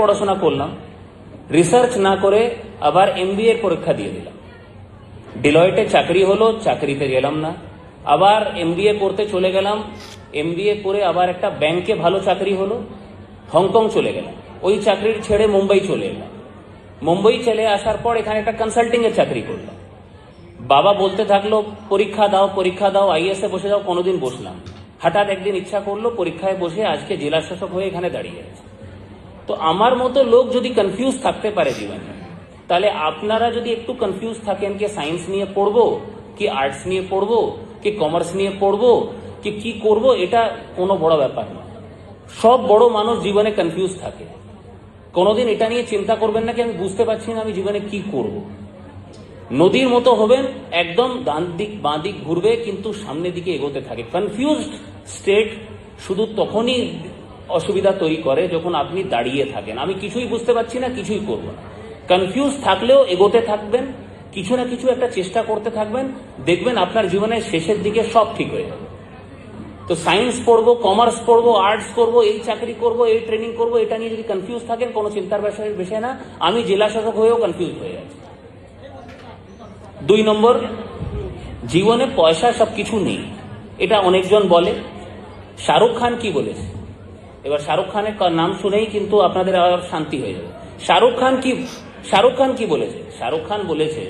পড়াশোনা করলাম রিসার্চ না করে আবার এমবিএ পরীক্ষা দিয়ে দিলাম। ডিলয়েটে চাকরি হলো, চাকরিতে গেলাম না। আবার এমবিএ করতে চলে গেলাম এমবিএ করে আবার একটা ব্যাংকে ভালো চাকরি হলো, হংকং চলে গেলাম। ওই চাকরির ছেড়ে মুম্বাই চলে এলাম। মুম্বাই চলে আসার পর এখানে একটা কনসাল্টিং এর চাকরি করলাম। বাবা বলতে থাকল, পরীক্ষা দাও পরীক্ষা দাও আইএস এ বসে যাও, কোনোদিন বসলাম হঠাৎ একদিন ইচ্ছা করল, পরীক্ষায় বসে আজকে জেলা শাসক হয়ে এখানে দাঁড়িয়ে আছে। তো আমার মতো লোক যদি কনফিউজ থাকতে পারে জীবনে, তাহলে আপনারা যদি একটু কনফিউজ থাকেন কি সায়েন্স নিয়ে পড়ব, কি আর্টস নিয়ে পড়ব, কি কমার্স নিয়ে পড়ব, কি কি করব, এটা কোনো বড় ব্যাপার না। সব বড় মানুষ জীবনে কনফিউজ থাকে। কোনোদিন এটা নিয়ে চিন্তা করবেন না কি আমি বুঝতে পারছি না আমি জীবনে কি করব। নদীর মতো হবেন, একদম ডান দিক, বাঁ দিক ঘুরবে, কিন্তু সামনের দিকে এগোতে থাকে। কনফিউজড স্টেট শুধু তখনই অসুবিধা তৈরি করে যখন আপনি দাঁড়িয়ে থাকেন। আমি কিছুই বুঝতে পারছি না, কিছুই করব না। কনফিউজ থাকলেও এগোতে থাকবেন, কিছু না কিছু একটা চেষ্টা করতে থাকবেন, দেখবেন আপনার জীবনের শেষের দিকে সব ঠিক হয়ে যাবে। তো সায়েন্স পড়ব কমার্স পড়ব আর্টস করব, এই চাকরি করব, এই ট্রেনিং করব, এটা নিয়ে যদি কনফিউজ থাকেন, কোনো চিন্তার বিষয় বিষয় না। আমি জেলা শাসক হয়েও কনফিউজ হয়ে যাচ্ছি দুই নম্বর, জীবনে পয়সা সবকিছু নেই। এটা অনেকজন বলে। শাহরুখ খান কি বলেছে? এবার শাহরুখ খানের নাম শুনেই কিন্তু আপনাদের আবার শান্তি হয়ে যাবে। শাহরুখ খান কি, শাহরুখ খান কি বলেছে? শাহরুখ খান বলেছে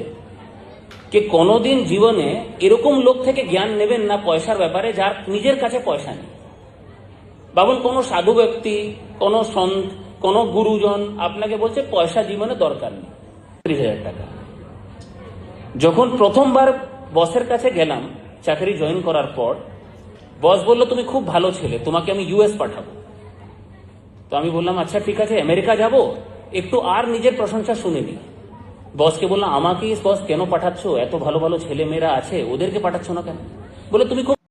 যে কোনোদিন জীবনে এরকম লোক থেকে জ্ঞান নেবেন না পয়সার ব্যাপারে যার নিজের কাছে পয়সা নেই। ভাবুন কোনো সাধু ব্যক্তি, কোনো সন্ত, কোনো গুরুজন আপনাকে বলছে পয়সা জীবনে দরকার নেই। ত্রিশ হাজার টাকা। যখন প্রথমবার বসের কাছে গেলাম, চাকরি জয়েন করার পর, বস বলল, তুমি খুব ভালো ছেলে, তোমাকে আমি ইউএস পাঠাবো। তো আমি বললাম আচ্ছা ঠিক আছে, আমেরিকা যাব? একটু আর নিজের প্রশংসা শুনে নি বসকে বললাম, আমাকে বস কেন পাঠাচ্ছ? এত ভালো ভালো ছেলে মেয়েরা আছে, ওদেরকে পাঠাচ্ছ না কেন? বলে, তুমি খুব